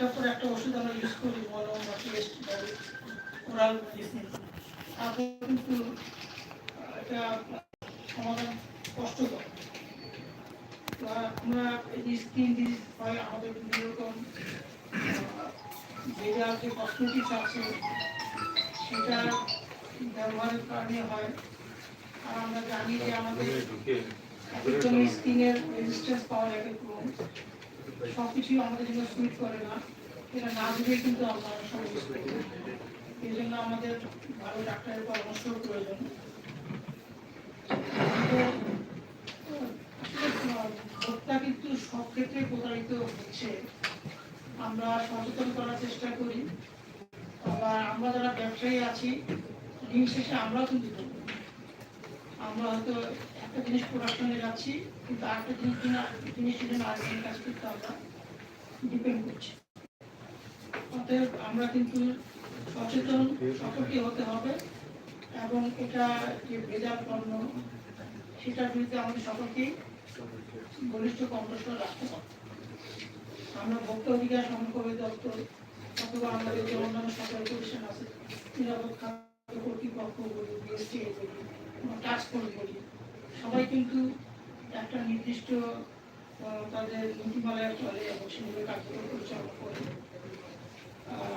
একটার পর একটা ওষুধ আমরা ইউজ করি মলম বা টেস্ট বা ওরাল মেডিসিন তারপর কিন্তু এটা সমাধান কষ্টকর। আমরা এই স্কিন ডিজিজ হয় আমাদের বিভিন্ন রকম ভেজাল যে কসমেটিক্স আছে সেটা ব্যবহারের কারণে হয়। আর আমরা জানি যে আমাদের স্কিনের রেজিস্ট্যান্স এক রকম সব আমাদের জন্য সুইট করে না। এটা না বুঝে কিন্তু আমরা করি। এই জন্য আমাদের ভালো ডাক্তারের পরামর্শ প্রয়োজন। ভোক্তা কিন্তু সব ক্ষেত্রে প্রতারিত হচ্ছে। আমরা সচেতন করার চেষ্টা করি। আবার আমরা যারা ব্যবসায়ী আছি, দিন শেষে আমরাও কিন্তু। আমরা হয়তো একটা জিনিস প্রোডাকশনে যাচ্ছি কিন্তু আরেকটা জিনিস জন্য জিনিসের জন্য আরেকজনের কাছে কিন্তু আমরা ডিপেন্ড করছি। অতএব আমরা কিন্তু সচেতন, সকলকে হতে হবে এবং এটা যে ভেজাল পণ্য, সেটার বিরুদ্ধে আমাদের সকলকেই বলিষ্ঠ কণ্ঠস্বর রাখতে হবে। আমরা ভোক্তা অধিকার সংরক্ষণ দপ্তর অথবা আমাদের যে অন্যান্য সরকারি প্রতিষ্ঠান আছে খাদ্য কর্তৃপক্ষ বলি বিএসটি বলি টাস্ক ফোর্স বলি সবাই কিন্তু একটা নির্দিষ্ট তাদের নীতিমালায় চলে এবং সেগুলো কার্যক্রম পরিচালনা করে।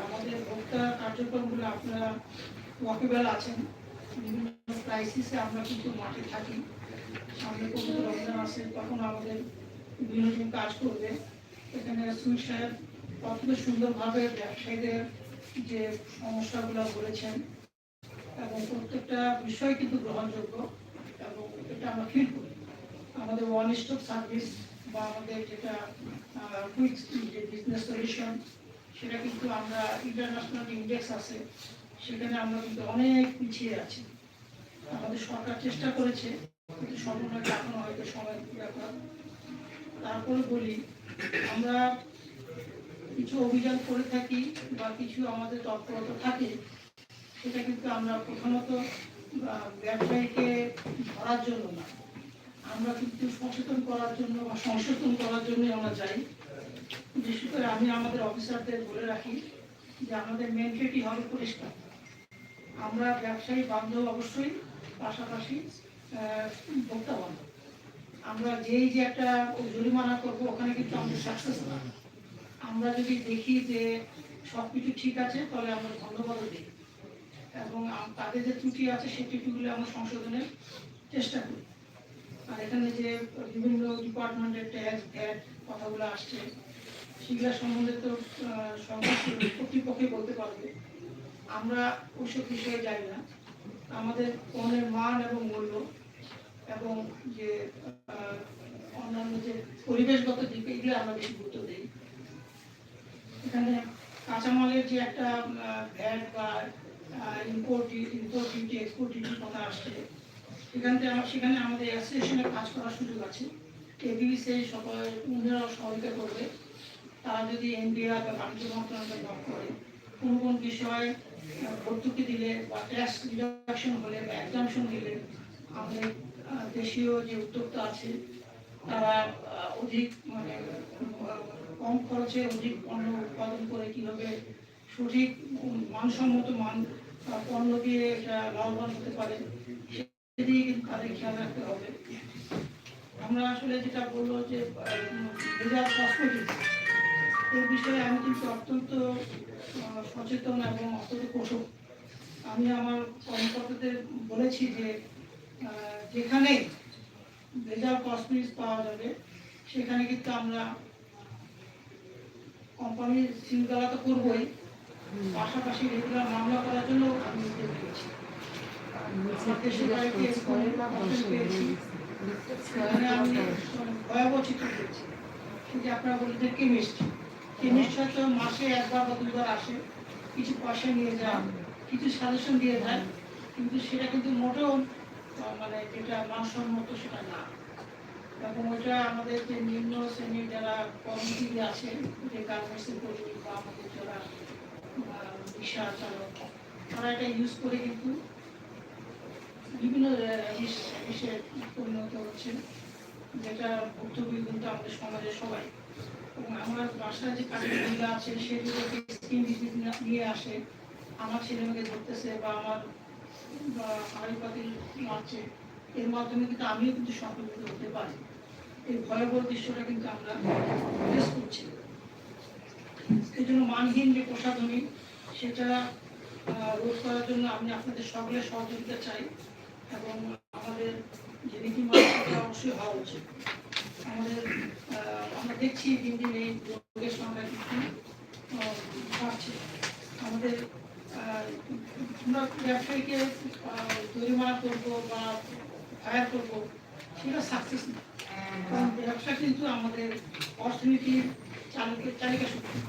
আমাদের ভোক্তা কার্যক্রমগুলো আপনারা ওয়াকেবেল আছেন। বিভিন্ন ক্রাইসিসে আমরা কিন্তু মাঠে থাকি। সামনে পবিত্র রমজান আসে তখন আমাদের বিভিন্ন কাজ করবে। এখানে সুইট সাহেব অত্যন্ত সুন্দরভাবে ব্যবসায়ীদের যে সমস্যাগুলো বলেছেন এবং প্রত্যেকটা বিষয় কিন্তু গ্রহণযোগ্য এবং এটা আমরা ফিল করি। আমাদের ওয়ান স্টপ সার্ভিস বা আমাদের যেটা কুইক যে বিজনেস সলিউশন সেটা কিন্তু আমরা ইন্টারন্যাশনাল ইন্ডেক্স আছে সেখানে আমরা কিন্তু অনেক পিছিয়ে আছি। আমাদের সরকার চেষ্টা করেছে কিন্তু সম্পূর্ণ এখনও হয়তো সময় ব্যাপার তারপরে বলি আমরা কিছু অভিযান করে থাকি বা কিছু আমাদের তৎপরতা থাকে সেটা কিন্তু আমরা আহ, ব্যবসায়ীকে ধরার জন্য না। আমরা কিন্তু সচেতন করার জন্য বা সংশোধন করার জন্য আমরা যাই। বিশেষ করে আমি আমাদের অফিসারদের বলে রাখি যে আমাদের মেন্টালিটি হবে পরিষ্কার। আমরা ব্যবসায়ী বান্ধব অবশ্যই, পাশাপাশি ভোক্তা বান্ধব। আমরা যেই যে একটা জরিমানা করব, ওখানে কিন্তু আমাদের সাকসেস আমরা যদি দেখি যে সব কিছু ঠিক আছে, তাহলে আমরা ধন্যবাদও দিই। এবং তাদের যে ত্রুটি আছে সেই ত্রুটিগুলো আমরা সংশোধনের চেষ্টা করি। আর এখানে যে বিভিন্ন ডিপার্টমেন্টের ট্যাক্স, ভ্যাট কথাগুলো আসছে, সেগুলো সম্বন্ধে তো কর্তৃপক্ষই বলতে পারবে। আমরা ওইসব বিষয়ে যাই না। আমাদের পণ্যের মান এবং মূল্য এবং যে অন্যান্য যে পরিবেশগত দিক, এগুলো আমরা বেশি গুরুত্ব দিই। এখানে কাঁচামালের যে একটা ভ্যাট বা ইম্পোর্ট ইম্পোর্ট ডিউটি এক্সপোর্ট কথা আসছে। থেকে আমার সেখানে আমাদের অ্যাসোসিয়েশনে কাজ করার সুযোগ আছে। এবিসি সবাই উনারাও সহযোগিতা করবে। তারা যদি এনবিআর বা বাণিজ্য মন্ত্রণালয় জব করে, কোন কোন বিষয়ে ভর্তুকি দিলে বা ট্যাক্স রিডাকশন হলে বা দিলে আমাদের দেশীয় যে উদ্যোক্তা আছে, তারা অধিক মানে কম খরচে অধিক পণ্য উৎপাদন করে কীভাবে সঠিক মানসম্মত মান পণ্য দিয়ে লাভবান হতে পারে সেদিকে কিন্তু তাদের খেয়াল রাখতে হবে। আমরা আসলে যেটা বলল যে রেজাল্ট কসমেটিক্স এই বিষয়ে আমি কিন্তু অত্যন্ত সচেতন এবং অত্যন্ত কৌশল আমি আমার কর্মকর্তাদের বলেছি যে যেখানে ভেজাল কসমেটিক্স পাওয়া যাবে, সেখানে কিন্তু আমরা কোম্পানির শৃঙ্খলা তো করবোই। পাশাপাশি রেগুলার মামলা করার জন্য আমি নির্দেশ দিয়েছি। আমার দেশের বাড়িতে এরকম complaint পেয়েছি। সেখানে আমি ভয়াবহ চিত্র পেয়েছি। এই আপনারা বলছেন কেমিস্ট। কেমিস্ট হয়তো মাসে একবার বা দুবার আসে। কিছু পয়সা নিয়ে যায় কিছু সাজেশন দিয়ে যায় কিন্তু সেটা কিন্তু মোটেও মানে যেটা মানসম্মত সেটা না। এবং ওইটা আমাদের যে নিম্ন শ্রেণির যারা কর্মজীবী আছে যে গার্মেন্টসের কর্মী বা আমাদের যারা রিক্সা চালক তারা এটা ইউজ করে কিন্তু। বিভিন্ন পরিণত হচ্ছে। যেটা ভুক্তভোগী কিন্তু আমাদের সমাজের সবাই। এবং আমার বাসায় যে কাজের আছে সেগুলোকে ডিজিজ নিয়ে আসে, আমার ছেলে মেয়েকে ধরতেছে বা আমার, বা মারছে, এর মাধ্যমে কিন্তু আমিও কিন্তু সংক্রমিত হতে পারি। এই ভয়াবহ দৃশ্যটা কিন্তু আমরা ফেস করছি। এই জন্য মানহীন যে প্রসাধনী সেটা রোধ করার জন্য আমি আপনাদের সকলের সহযোগিতা চাই এবং আমাদের যে নীতিমালা, সেটা অবশ্যই হওয়া উচিত। আমাদের আমরা দেখছি দিন দিন এই রোগের সংখ্যা কিন্তু বাড়ছে। আমাদের আমরা ব্যবসায়ীকে জরিমানা করব বা ফায়ার করব, সেটা সাকসেস না। কারণ ব্যবসা কিন্তু আমাদের অর্থনীতির চালকের চালিকা শক্তি।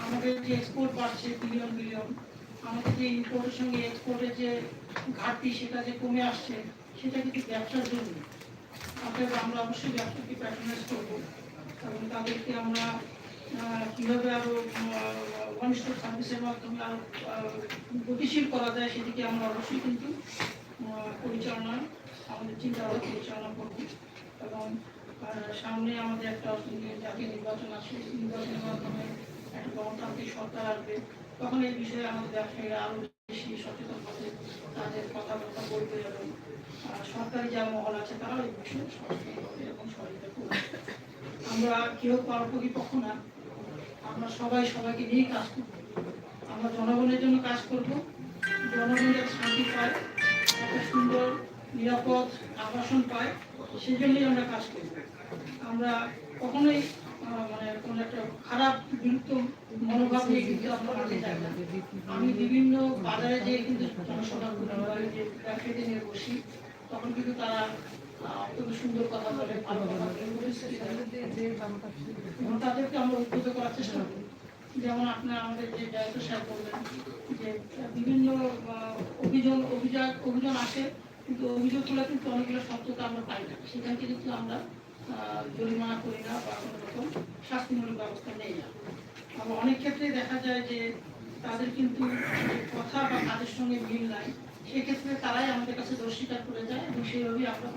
আমাদের যে এক্সপোর্ট বাড়ছে বিলিয়ন বিলিয়ন আমাদের যে ইম্পোর্টের সঙ্গে এক্সপোর্টের যে ঘাটতি সেটা যে কমে আসছে সেটা কিন্তু ব্যবসার জন্য। অতএব আমরা অবশ্যই ব্যবসাকে প্যাট্রোনাইজ করব এবং তাদেরকে আমরা কীভাবে আরও আরও ওয়ান স্টপ সার্ভিসের মাধ্যমে আরও আহ, গতিশীল করা যায় সেদিকে আমরা অবশ্যই কিন্তু পরিচালনা আমাদের চিন্তা ভাবনা পরিচালনা করব। এবং সামনে আমাদের একটা জাতীয় নির্বাচন আছে নির্বাচনের মাধ্যমে একটা গণতান্ত্রিক সরকার আসবে, তখন এই বিষয়ে আমাদের ব্যবসায়ীরা আরও বেশি সচেতন হবে, তাদের কথাবার্তা বলবে এবং সরকারি যা মহল আছে তারাও এই বিষয়ে সচেতন হবে এবং সহযোগিতা করবে। আমরা কেউ কারও প্রতিপক্ষ না, আমরা সবাই সবাইকে নিয়েই কাজ করব। আমরা জনগণের জন্য কাজ করব জনগণ যাতে শান্তি পায়, একটা সুন্দর, নিরাপদ আবাসন পায়, সেই জন্যই আমরা কাজ করব আমরা কখনোই মানে কোনো একটা খারাপ মনোভাব নিয়ে কিন্তু আমি বিভিন্ন বাজারে যে কিন্তু জনসভা নিয়ে বসি, তখন কিন্তু তারা যেমন আপনার আমাদের যে সাহেব বললেন যে, বিভিন্ন অভিযোগ অভিযোগ অভিযোগ আসে, কিন্তু অভিযোগগুলো কিন্তু অনেকগুলো সত্যতা আমরা পাই না। সেখান থেকে কিন্তু আমরা জরিমানা করি না বা কোনো রকম শাস্তিমূলক ব্যবস্থা নেই না। আবার অনেক ক্ষেত্রে দেখা যায় যে তাদের কিন্তু কথা বা কাজের সঙ্গে মিল নাই। সেক্ষেত্রে তারাই আমাদের কাছে দোষ স্বীকার করে যায় এবং সেইভাবেই আমরা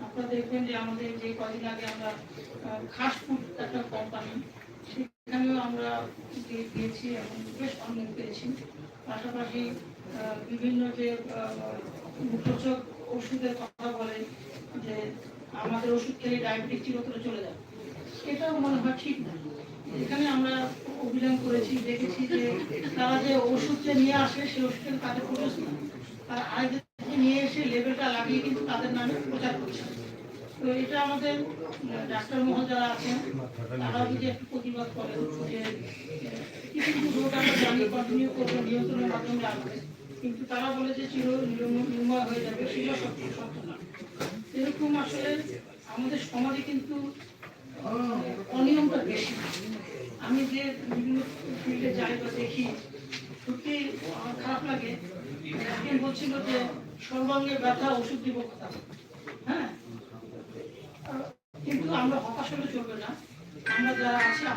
আপনারা দেখবেন যে আমাদের যে কদিন আগে আমরা খাস ফুড একটা কোম্পানি সেখানেও আমরা গিয়ে- গিয়েছি এবং বেশ অনেক পেয়েছি। পাশাপাশি বিভিন্ন যে মুখরোচক ওষুধের কথা বলে যে আমাদের ওষুধ খেলে ডায়াবেটিস চিরতরে চলে যাবে। এটাও মনে হয় ঠিক না। এখানে আমরা অভিযান করেছি, দেখেছি যে তারা যে ওষুধ যে নিয়ে আসে, সেই ওষুধের তাদের প্রবেশ না তারা আরেকজন নিয়ে এসে লেবেলটা লাগিয়ে কিন্তু তাদের নামে প্রচার করছে। তো এটা আমাদের ডাক্তার মহল যারা আছেন, তারাও যদি একটু প্রতিবাদ করেন যে কিছু কিছু রোগ আমরা জানি কন্টিনিউ করব, নিয়ন্ত্রণের মাধ্যমে আসবে। কিন্তু তারা বলে যে চির নির্মূল হয়ে যাবে সেটা সত্য সত্য এরকম আসলে আমাদের সমাজে কিন্তু অনিয়মটা বেশি। আমি যে বিভিন্ন ফিল্ডে যাই বা দেখি, সত্যি খারাপ লাগে। একদিন বলছিল যে সর্বাঙ্গে ব্যথা ওষুধ দিব কথা হ্যাঁ? কিন্তু আমরা হতাশ হলে চলবে না। আমরা যারা আছি